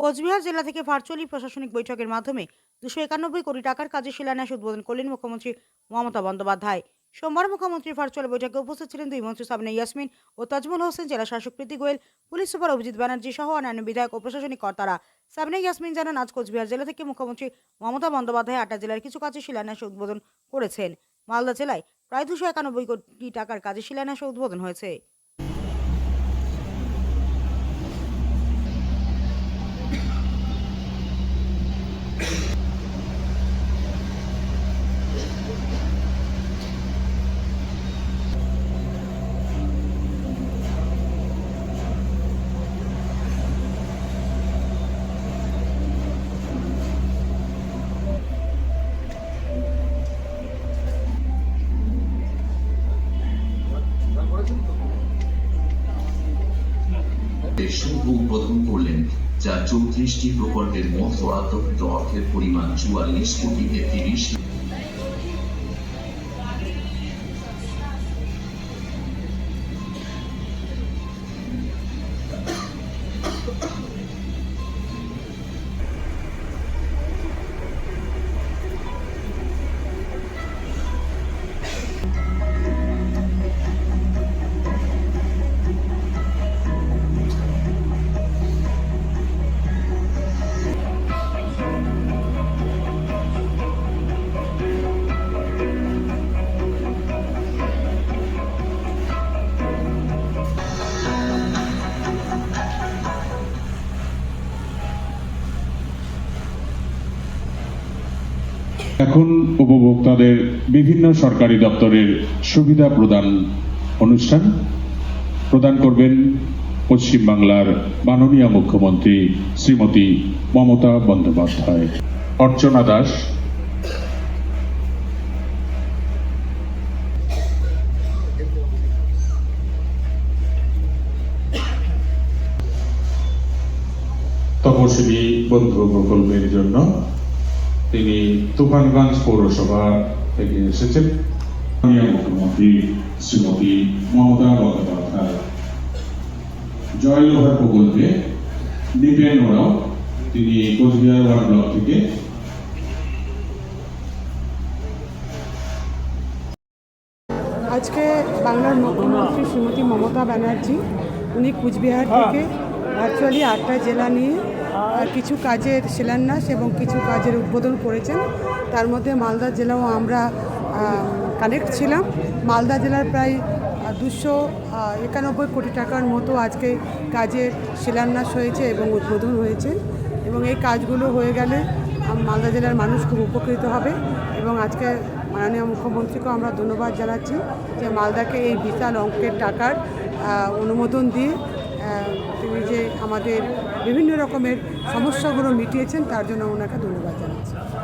কোচবিহার জেলা থেকে ভার্চুয়ালি প্রশাসনিক বৈঠকের মাধ্যমে দুশো একানব্বই কোটি টাকার কাজে শিলান্যাস উদ্বোধন করলেন মুখ্যমন্ত্রী মমতা বন্দ্যোপাধ্যায়। সোমবার মুখ্যমন্ত্রীর ভার্চুয়াল বৈঠকে উপস্থিত ছিলেন দুই মন্ত্রী সাবনা ইয়াসমিন ও তাজমুল হোসেন জেলা শাসক প্রীতি গোয়েল, পুলিশ সুপার অভিজিৎ ব্যানার্জি সহ অন্যান্য বিধায়ক ও প্রশাসনিক কর্তারা। সাবনা ইয়াসমিন জানান, আজ কোচবিহার জেলা থেকে মুখ্যমন্ত্রী মমতা বন্দ্যোপাধ্যায় আটা জেলার কিছু কাজে শিলান্যাস উদ্বোধন করেছেন। মালদা জেলায় প্রায় দুশো একানব্বই কোটি টাকার কাজে শিলান্যাস উদ্বোধন হয়েছে। এর শুভ উদ্বোধন করলেন যা চৌত্রিশটি প্রকল্পের মোট বরাদ্দকৃত অর্থের পরিমাণ চুয়াল্লিশ কোটি তেত্রিশ এখন উপভোক্তাদের বিভিন্ন সরকারি দপ্তরের সুবিধা প্রদান অনুষ্ঠান প্রদান করবেন পশ্চিমবাংলার মাননীয় মুখ্যমন্ত্রী শ্রীমতী মমতা বন্দ্যোপাধ্যায়। অর্চনা দাস। তপশিলি বন্ধু প্রকল্পের জন্য তিনি তুফানগঞ্জ পৌরসভা থেকে এসেছেন। মুখ্যমন্ত্রী শ্রীমতী মমতা বন্দ্যোপাধ্যায়। জয় লোহার প্রকল্পে দীপেন ওরাও তিনি কোচবিহার ওয়ার্ড ব্লক থেকে আজকে বাংলার মুখ্যমন্ত্রী শ্রীমতী মমতা ব্যানার্জি, উনি কুচবিহার থেকে ভার্চুয়ালি আটটা জেলা নিয়ে কিছু কাজের শিলান্যাস এবং কিছু কাজের উদ্বোধন করেছেন। তার মধ্যে মালদা জেলাও আমরা কানেক্ট ছিলাম। মালদা জেলার প্রায় দুশো একানব্বই কোটি টাকার মতো আজকে কাজের শিলান্যাস হয়েছে এবং উদ্বোধন হয়েছে। এবং এই কাজগুলো হয়ে গেলে মালদা জেলার মানুষ খুব উপকৃত হবে। এবং আজকে মাননীয় মুখ্যমন্ত্রীকেও আমরা ধন্যবাদ জানাচ্ছি যে মালদাকে এই বিশাল অঙ্কের টাকার অনুমোদন দিয়ে আমাদের বিভিন্ন রকমের সমস্যাগুলো মিটিয়েছেন তার জন্য ওনাকে ধন্যবাদ জানাচ্ছি।